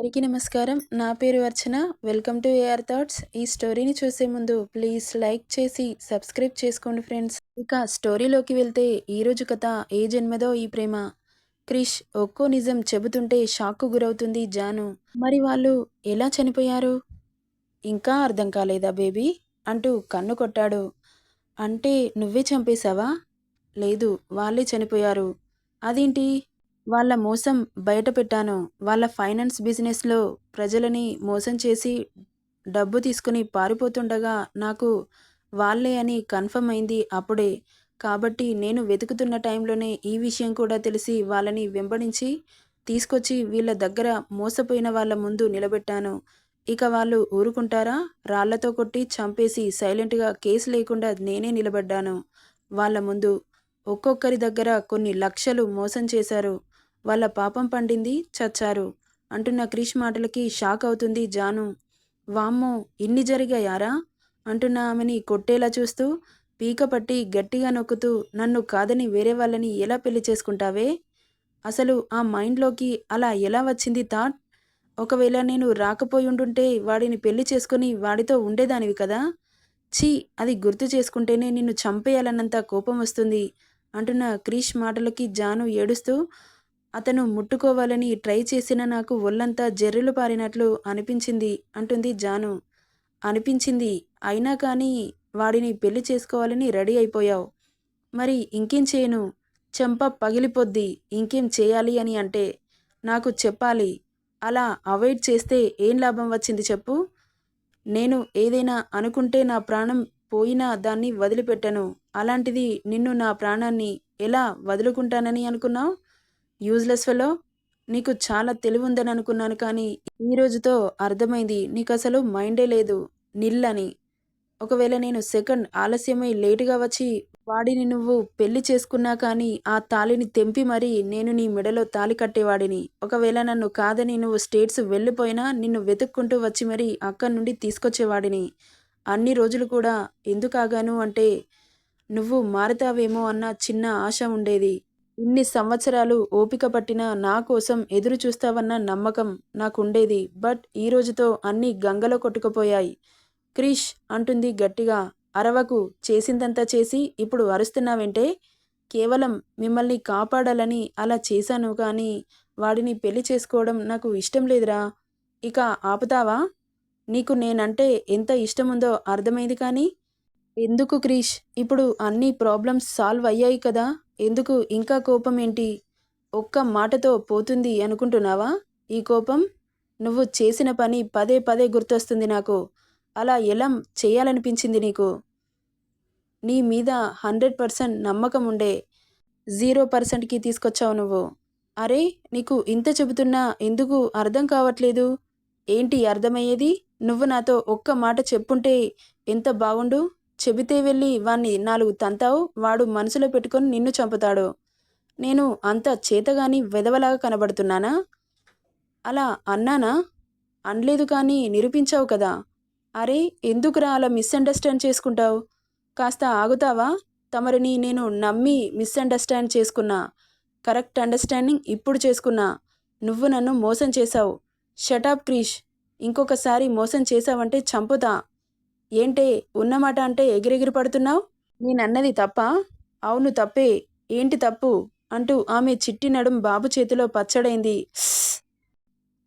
అందరికీ నమస్కారం. నా పేరు Archana. Welcome to AR thoughts ఈ స్టోరీని చూసే ముందు ప్లీజ్ లైక్ చేసి సబ్స్క్రైబ్ చేసుకోండి ఫ్రెండ్స్. ఇక స్టోరీలోకి వెళ్తే ఈరోజు కథ ఏ జన్మదో ఈ ప్రేమ. క్రిష్ ఒక్కో నిజం చెబుతుంటే షాక్కు గురవుతుంది జాను. మరి వాళ్ళు ఎలా చనిపోయారు? ఇంకా అర్థం కాలేదా బేబీ? అంటూ కన్ను కొట్టాడు. అంటే నువ్వే చంపేశావా? లేదు వాళ్ళే చనిపోయారు. అదేంటి? వాళ్ళ మోసం బయట పెట్టాను. వాళ్ళ ఫైనాన్స్ బిజినెస్లో ప్రజలని మోసం చేసి డబ్బు తీసుకుని పారిపోతుండగా నాకు వాళ్ళే అని కన్ఫర్మ్ అయింది అప్పుడే. కాబట్టి నేను వెతుకుతున్న టైంలోనే ఈ విషయం కూడా తెలిసి వాళ్ళని వెంబడించి తీసుకొచ్చి వీళ్ళ దగ్గర మోసపోయిన వాళ్ళ ముందు నిలబెట్టాను. ఇక వాళ్ళు ఊరుకుంటారా? రాళ్ళతో కొట్టి చంపేసి సైలెంట్గా కేసు లేకుండా నేనే నిలబడ్డాను. వాళ్ళ ముందు ఒక్కొక్కరి దగ్గర కొన్ని లక్షలు మోసం చేశారు. వాళ్ళ పాపం పండింది చచ్చారు. అంటున్న క్రిష్ మాటలకి షాక్ అవుతుంది జాను. వామ్మో ఇన్ని జరిగాయారా? అంటున్న ఆమెని కొట్టేలా చూస్తూ పీక పట్టి గట్టిగా నొక్కుతూ నన్ను కాదని వేరే వాళ్ళని ఎలా పెళ్ళి చేసుకుంటావే? అసలు ఆ మైండ్లోకి అలా ఎలా వచ్చింది థాట్? ఒకవేళ నేను రాకపోయి ఉండుంటే వాడిని పెళ్ళి చేసుకుని వాడితో ఉండేదానివి కదా? ఛీ అది గుర్తు చేసుకుంటేనే నిన్ను చంపేయాలన్నంత కోపం వస్తుంది అంటున్న క్రీష్ మాటలకి జాను ఏడుస్తూ అతను ముట్టుకోవాలని ట్రై చేసిన నాకు ఒళ్ళంతా జర్రులు పారినట్లు అనిపించింది అంటుంది జాను. అనిపించింది. అయినా కానీ వాడిని పెళ్ళి చేసుకోవాలని రెడీ అయిపోయావు. మరి ఇంకేం చేయను? చెంప పగిలిపోద్ది. ఇంకేం చేయాలి అని అంటే నాకు చెప్పాలి. అలా అవాయిడ్ చేస్తే ఏం లాభం వచ్చింది చెప్పు. నేను ఏదైనా అనుకుంటే నా ప్రాణం పోయినా దాన్ని వదిలిపెట్టను. అలాంటిది నిన్ను నా ప్రాణాన్ని ఎలా వదులుకుంటానని అనుకున్నావు? Useless fellow? నీకు చాలా తెలివి ఉందని అనుకున్నాను కానీ ఈ రోజుతో అర్థమైంది. నీకు అసలు మైండే లేదు. నిల్లని. ఒకవేళ నేను సెకండ్ ఆలస్యమై లేటుగా వచ్చి వాడిని నువ్వు పెళ్ళి చేసుకున్నా కానీ ఆ తాళిని తెంపి మరీ నేను నీ మెడలో తాళి కట్టేవాడిని. ఒకవేళ నన్ను కాదని నువ్వు స్టేట్స్ వెళ్ళిపోయినా నిన్ను వెతుక్కుంటూ వచ్చి మరీ అక్కడి నుండి తీసుకొచ్చేవాడిని. అన్ని రోజులు కూడా ఎందుకు ఆగాను అంటే నువ్వు మారుతావేమో అన్న చిన్న ఆశ ఉండేది. ఇన్ని సంవత్సరాలు ఓపిక పట్టిన నా కోసం ఎదురు చూస్తావన్న నమ్మకం నాకుండేది. బట్ ఈ రోజుతో అన్నీ గంగలో కొట్టుకుపోయాయి. క్రిష్ అంటుంది గట్టిగా అరవకు చేసిందంతా చేసి ఇప్పుడు అరుస్తున్నావంటే? కేవలం మిమ్మల్ని కాపాడాలని అలా చేశాను కానీ వాడిని పెళ్ళి చేసుకోవడం నాకు ఇష్టం లేదురా. ఇక ఆపుతావా? నీకు నేనంటే ఎంత ఇష్టముందో అర్థమైంది కానీ? ఎందుకు క్రిష్? ఇప్పుడు అన్ని ప్రాబ్లమ్స్ సాల్వ్ అయ్యాయి కదా. ఎందుకు ఇంకా కోపం ఏంటి? ఒక్క మాటతో పోతుంది అనుకుంటున్నావా? ఈ కోపం? నువ్వు చేసిన పని పదే పదే గుర్తొస్తుంది నాకు. అలా ఎలా చేయాలనిపించింది నీకు? నీ మీద హండ్రెడ్ పర్సెంట్ నమ్మకం ఉండే జీరో పర్సెంట్కి తీసుకొచ్చావు నువ్వు. అరే నీకు ఇంత చెబుతున్నా ఎందుకు అర్థం కావట్లేదు? ఏంటి అర్థమయ్యేది? నువ్వు నాతో ఒక్క మాట చెప్పుంటే ఎంత బాగుండు చెబితే వెళ్ళి వాణ్ణి నాలుగు తంతావు వాడు మనసులో పెట్టుకొని నిన్ను చంపుతాడు. నేను అంత చేతగాని వెదవలాగా కనబడుతున్నానా? అలా అన్నానా? అనలేదు కానీ నిరూపించావు కదా. అరే ఎందుకురా అలా మిస్అండర్స్టాండ్ చేసుకుంటావు? కాస్త ఆగుతావా? తమరిని నేను నమ్మి మిస్అండర్స్టాండ్ చేసుకున్నా. కరెక్ట్ అండర్స్టాండింగ్ ఇప్పుడు చేసుకున్నా. నువ్వు నన్ను మోసం చేశావు. Shut up Krish. ఇంకొకసారి మోసం చేశావంటే చంపుతా. ఏంటే ఉన్నమాట అంటే ఎగిరెగిరి పడుతున్నావు? నేనన్నది తప్ప? అవును తప్పే. ఏంటి తప్పు? అంటూ ఆమె చిట్టి నడుం బాబు చేతిలో పచ్చడైంది.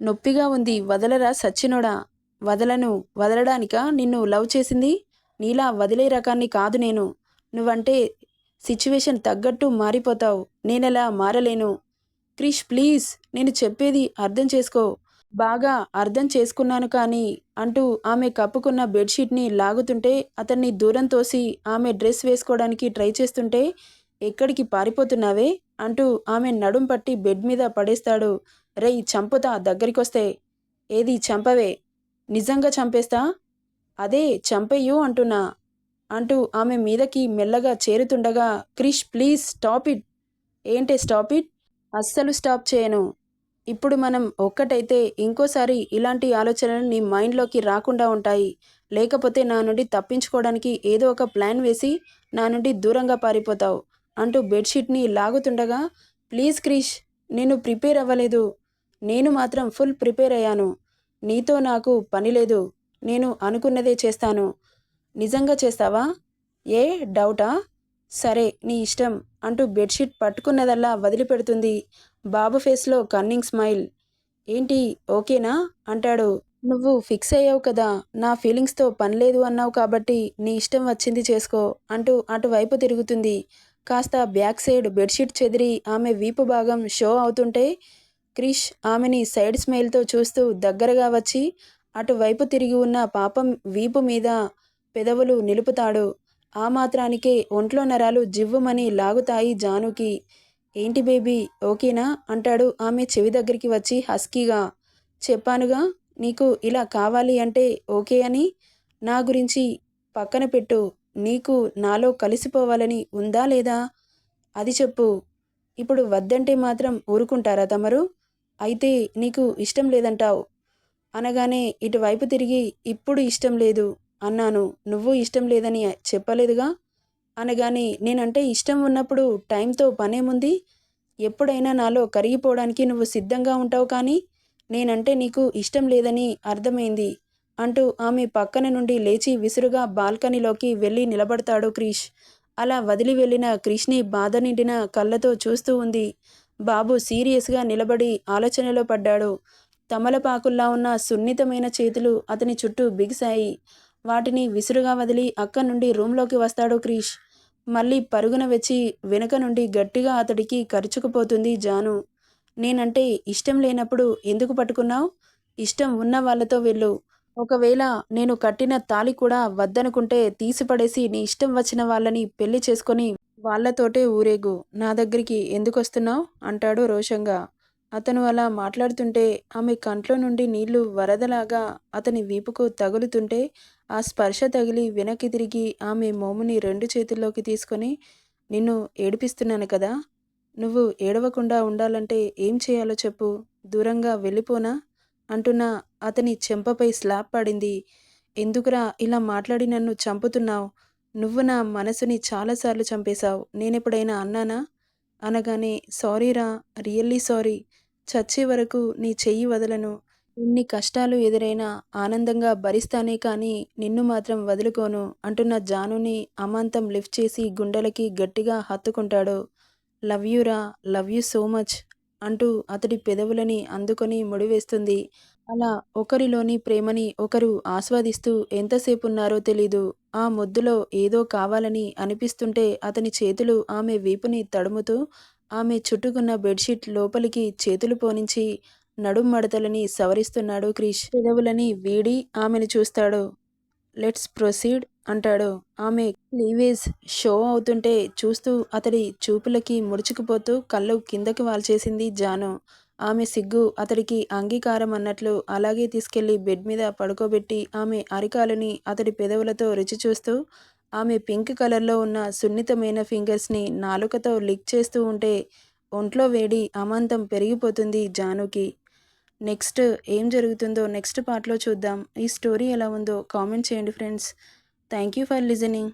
నొప్పిగా ఉంది. వదలరా సచ్చినోడా? వదలను. వదలడానిక నిన్ను లవ్ చేసింది? నీలా వదిలే రకాన్ని కాదు నేను. నువ్వంటే సిచ్యువేషన్ తగ్గట్టు మారిపోతావు. నేనెలా మారలేను? క్రిష్ ప్లీజ్. నేను చెప్పేది అర్థం చేసుకో. బాగా అర్థం చేసుకున్నాను కానీ అంటూ ఆమె కప్పుకున్న బెడ్షీట్ని లాగుతుంటే అతన్ని దూరం తోసి ఆమె డ్రెస్ వేసుకోవడానికి ట్రై చేస్తుంటే ఎక్కడికి పారిపోతున్నావే? అంటూ ఆమె నడుం పట్టి బెడ్ మీద పడేస్తాడు. రేయ్ చంపుతా దగ్గరికొస్తే. ఏది చంపవే? నిజంగా చంపేస్తా? అదే చంపేయు అంటున్నా. అంటూ ఆమె మీదకి మెల్లగా చేరుతుండగా క్రిష్ ప్లీజ్ స్టాప్ ఇట్. ఏంటే స్టాప్ ఇట్? అస్సలు స్టాప్ చేయను. ఇప్పుడు మనం ఒక్కటైతే ఇంకోసారి ఇలాంటి ఆలోచనలు నీ మైండ్లోకి రాకుండా ఉంటాయి. లేకపోతే నా నుండి తప్పించుకోవడానికి ఏదో ఒక ప్లాన్ వేసి నా నుండి దూరంగా పారిపోతావు అంటూ బెడ్షీట్ని లాగుతుండగా ప్లీజ్ క్రిష్ నేను ప్రిపేర్ అవ్వలేదు. నేను మాత్రం ఫుల్ ప్రిపేర్ అయ్యాను. నీతో నాకు పని లేదు. నేను అనుకున్నదే చేస్తాను. నిజంగా చేస్తావా? ఏ డౌటా? సరే నీ ఇష్టం అంటూ బెడ్షీట్ పట్టుకున్నదల్లా వదిలిపెడుతుంది బాబు ఫేస్లో కన్నింగ్ స్మైల్. ఏంటి ఓకేనా? అంటాడు. నువ్వు ఫిక్స్ అయ్యావు కదా నా ఫీలింగ్స్తో పని లేదు అన్నావు కాబట్టి నీ ఇష్టం వచ్చింది చేసుకో అంటూ అటువైపు తిరుగుతుంది. కాస్త బ్యాక్ సైడ్ బెడ్షీట్ చెదిరి ఆమె వీపు భాగం షో అవుతుంటే క్రిష్ ఆమెని సైడ్ స్మైల్తో చూస్తూ దగ్గరగా వచ్చి అటువైపు తిరిగి ఉన్న పాపం వీపు మీద పెదవులు నిలుపుతాడు. ఆ మాత్రానికే ఒంట్లో నరాలు జివ్వుమని లాగుతాయి జానుకి. ఏంటి బేబీ? ఓకేనా? అంటాడు ఆమె చెవి దగ్గరికి వచ్చి హస్కీగా. చెప్పానుగా నీకు ఇలా కావాలి అంటే ఓకే అని? నా గురించి పక్కన పెట్టు. నీకు నాలో కలిసిపోవాలని ఉందా లేదా? అది చెప్పు. ఇప్పుడు వద్దంటే మాత్రం ఊరుకుంటారా తమరు? అయితే నీకు ఇష్టం లేదంటావు. అనగానే ఇటువైపు తిరిగి ఇప్పుడు ఇష్టం లేదు. అన్నాను. నువ్వు ఇష్టం లేదని చెప్పలేదుగా? అనగానే నేనంటే ఇష్టం ఉన్నప్పుడు టైంతో పనేముంది? ఎప్పుడైనా నాలో కరిగిపోవడానికి నువ్వు సిద్ధంగా ఉంటావు కానీ నేనంటే నీకు ఇష్టం లేదని అర్థమైంది అంటూ ఆమె పక్కన నుండి లేచి విసురుగా బాల్కనీలోకి వెళ్ళి నిలబడతాడు క్రిష్. అలా వదిలి వెళ్ళిన క్రిష్ని బాధ నిండిన కళ్ళతో చూస్తూ ఉంది. బాబు సీరియస్గా నిలబడి ఆలోచనలో పడ్డాడు. తమలపాకుల్లా ఉన్న సున్నితమైన చేతులు అతని చుట్టూ బిగిశాయి. వాటిని విసురుగా వదిలి అక్కడి నుండి రూమ్లోకి వస్తాడు క్రీష్. మళ్ళీ పరుగున వచ్చి వెనుక నుండి గట్టిగా అతడికి ఖర్చుకుపోతుంది జాను. నేనంటే ఇష్టం లేనప్పుడు ఎందుకు పట్టుకున్నావు? ఇష్టం ఉన్న వాళ్ళతో వెళ్ళు. ఒకవేళ నేను కట్టిన తాలి కూడా వద్దనుకుంటే తీసిపడేసి నీ ఇష్టం వచ్చిన వాళ్ళని పెళ్ళి చేసుకొని వాళ్ళతోటే ఊరేగు. నా దగ్గరికి ఎందుకు వస్తున్నావు అంటాడు రోషంగా. అతను అలా మాట్లాడుతుంటే ఆమె కంట్లో నుండి నీళ్ళు వరదలాగా అతని వీపుకు తగులుతుంటే ఆ స్పర్శ తగిలి వెనక్కి తిరిగి ఆమె మోముని రెండు చేతుల్లోకి తీసుకొని నిన్ను ఏడిపిస్తున్నాను కదా నువ్వు ఏడవకుండా ఉండాలంటే ఏం చేయాలో చెప్పు దూరంగా వెళ్ళిపోనా? అంటున్న అతని చెంపపై స్లాబ్ పడింది. ఎందుకురా ఇలా మాట్లాడి నన్ను చంపుతున్నావు? నువ్వు నా మనసుని చాలాసార్లు చంపేశావు. నేనెప్పుడైనా అన్నానా? అనగానే సారీరా రియల్లీ సారీ. చచ్చే వరకు నీ చెయ్యి వదలను. ఎన్ని కష్టాలు ఎదురైనా ఆనందంగా భరిస్తానే కానీ నిన్ను మాత్రం వదులుకోను అంటున్న జానుని అమాంతం లిఫ్ట్ చేసి గుండెలకి గట్టిగా హత్తుకుంటాడు. లవ్ యూరా లవ్ యూ సో మచ్ అంటూ అతడి పెదవులని అందుకొని ముడివేస్తుంది. అలా ఒకరిలోని ప్రేమని ఒకరు ఆస్వాదిస్తూ ఎంతసేపు ఉన్నారో తెలీదు. ఆ ముద్దులో ఏదో కావాలని అనిపిస్తుంటే అతని చేతులు ఆమె వీపుని తడుముతూ ఆమె చుట్టుకున్న బెడ్షీట్ లోపలికి చేతులు పోనించి నడుం మడతలని సవరిస్తున్నాడు క్రిష్. పెదవులని వీడి ఆమెను చూస్తాడు. లెట్స్ ప్రొసీడ్ అంటాడు. ఆమె లీవేజ్ షో అవుతుంటే చూస్తూ అతడి చూపులకి ముడుచుకుపోతూ కళ్ళు కిందకి వాల్చేసింది జాను. ఆమె సిగ్గు అతడికి అంగీకారం అన్నట్లు అలాగే తీసుకెళ్ళి బెడ్ మీద పడుకోబెట్టి ఆమె అరికాలని అతడి పెదవులతో రుచి చూస్తూ ఆమె పింక్ కలర్లో ఉన్న సున్నితమైన ఫింగర్స్ని నాలుకతో లిక్ చేస్తూ ఉంటే ఒంట్లో వేడి అమాంతం పెరిగిపోతుంది జానుకి. నెక్స్ట్ ఏం జరుగుతుందో నెక్స్ట్ పార్ట్లో చూద్దాం. ఈ స్టోరీ ఎలా ఉందో కామెంట్ చేయండి friends. Thank you for listening.